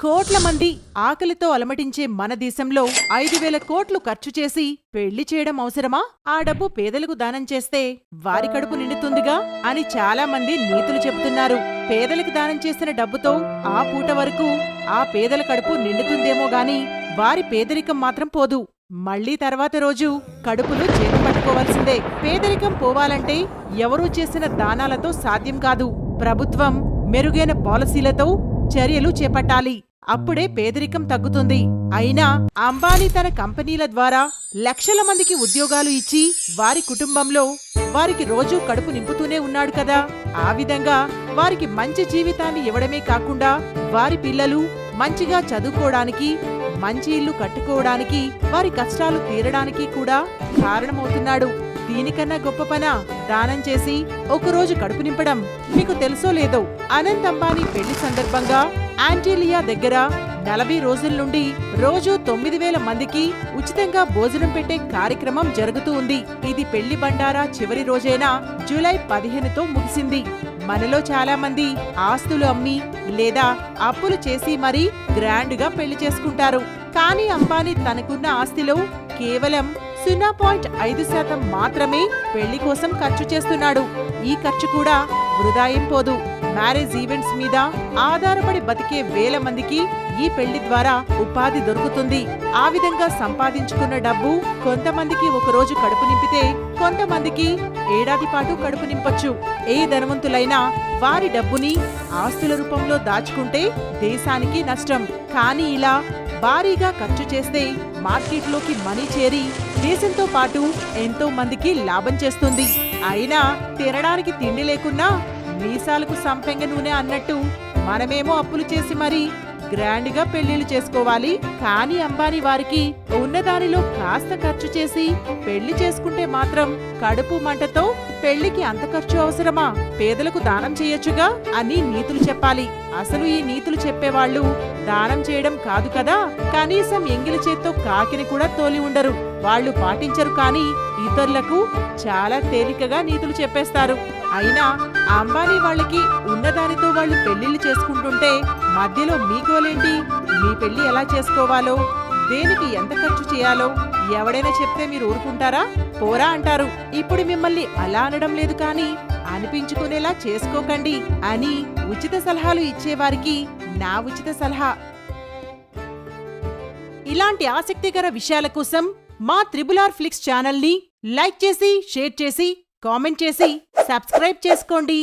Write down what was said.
కోట్ల మంది ఆకలితో అలమటించే మన దేశంలో ఐదు వేల కోట్లు ఖర్చు చేసి పెళ్ళి చేయడం అవసరమా? ఆ డబ్బు పేదలకు దానం చేస్తే వారి కడుపు నిండుతుందిగా అని చాలా మంది నీతులు చెబుతున్నారు. పేదలకు దానం చేసిన డబ్బుతో ఆ పూట వరకు ఆ పేదల కడుపు నిండుతుందేమో గాని వారి పేదరికం మాత్రం పోదు. మళ్ళీ తర్వాత రోజు కడుపులో చేతి పట్టుకోవాల్సిందే. పేదరికం పోవాలంటే ఎవరూ చేసిన దానాలతో సాధ్యం కాదు. ప్రభుత్వం మెరుగైన పాలసీలతో చర్యలు చేపట్టాలి. అప్పుడే పేదరికం తగ్గుతుంది. అయినా అంబానీ తన కంపెనీల ద్వారా లక్షల మందికి ఉద్యోగాలు ఇచ్చి వారి కుటుంబంలో వారికి రోజూ కడుపు నింపుతూనే ఉన్నాడు కదా. ఆ విధంగా వారికి మంచి జీవితాన్ని ఇవ్వడమే కాకుండా వారి పిల్లలు మంచిగా చదువుకోవడానికి మంచి ఇల్లు కట్టుకోవడానికి వారి కష్టాలు తీరడానికి కూడా కారణమవుతున్నాడు. దీనికన్నా గొప్ప పన? దానం చేసి ఒకరోజు కడుపు నింపడం. మీకు తెలుసో లేదో అనంత్ అంబానీ పెళ్ళి సందర్భంగా ఆంటీలియా దగ్గర నలభై రోజుల నుండి రోజు తొమ్మిది వేల మందికి ఉచితంగా భోజనం పెట్టే కార్యక్రమం జరుగుతూ ఉంది. ఇది పెళ్ళి బండారా చివరి రోజైన జూలై పదిహేనుతో ముగిసింది. మనలో చాలా మంది ఆస్తులు అమ్మి లేదా అప్పులు చేసి మరీ గ్రాండ్గా పెళ్ళి చేసుకుంటారు. కానీ అంబానీ తనకున్న ఆస్తిలో కేవలం సున్నా పాయింట్ ఐదు శాతం మాత్రమే పెళ్ళి కోసం ఖర్చు చేస్తున్నాడు. ఈ ఖర్చు కూడా వృధా ఏం పోదు. మ్యారేజ్ ఈవెంట్స్ మీద ఆధారపడి బతికే వేల మందికి ఈ పెళ్ళి ద్వారా ఉపాధి దొరుకుతుంది. ఆ విధంగా సంపాదించుకున్న డబ్బు కొంతమందికి ఒకరోజు కడుపు నింపితే కొంతమందికి ఏడాది పాటు కడుపు నింపొచ్చు. ఏ ధనవంతులైనా వారి డబ్బుని ఆస్తుల రూపంలో దాచుకుంటే దేశానికి నష్టం. కానీ ఇలా భారీగా ఖర్చు చేస్తే మార్కెట్లోకి మనీ చేరి దేశంతో పాటు ఎంతో మందికి లాభం చేస్తుంది. అయినా తినడానికి తిండి లేకున్నా మీసాలకు సంపెంగ నూనె అన్నట్టు మనమేమో అప్పులు చేసి మరి గ్రాండ్గా పెళ్ళిళ్ళు చేసుకోవాలి. కానీ అంబానీ వారికి ఉన్నదానిలో కాస్త ఖర్చు చేసి పెళ్ళి చేసుకుంటే మాత్రం కడుపు మంటతో పెళ్ళికి అంత ఖర్చు అవసరమా? పేదలకు దానం చేయొచ్చుగా అని నీతులు చెప్పాలి. అసలు ఈ నీతులు చెప్పేవాళ్ళు దానం చేయడం కాదు కదా? కనీసం ఎంగిలి చేత్తో కాకిని కూడా తోలి ఉండరు. వాళ్ళు పాటించరు కానీ ఇతరులకు చాలా తేలికగా నీతులు చెప్పేస్తారు. అయినా అంబానీ వాళ్ళకి ఉన్నదాని వాళ్ళు పెళ్ళిళ్ళు చేసుకుంటుంటే మధ్యలో మీ గోలేంటి? మీ పెళ్ళి ఎలా చేసుకోవాలో? దేనికి ఎంత ఖర్చు చేయాలో? ఎవడైనా చెప్తే మీరు ఊరుకుంటారా? పోరా అంటారు. ఇప్పుడు మిమ్మల్ని అలా అనడం లేదు కానీ అనిపించుకునేలా చేసుకోకండి అని ఉచిత సలహాలు ఇచ్చేవారికి నా ఉచిత సలహా. ఇలాంటి ఆసక్తికర విషయాల కోసం మా త్రిబులార్ ఫ్లిక్స్ ఛానల్ని లైక్ చేసి షేర్ చేసి కామెంట్ చేసి సబ్స్క్రైబ్ చేసుకోండి.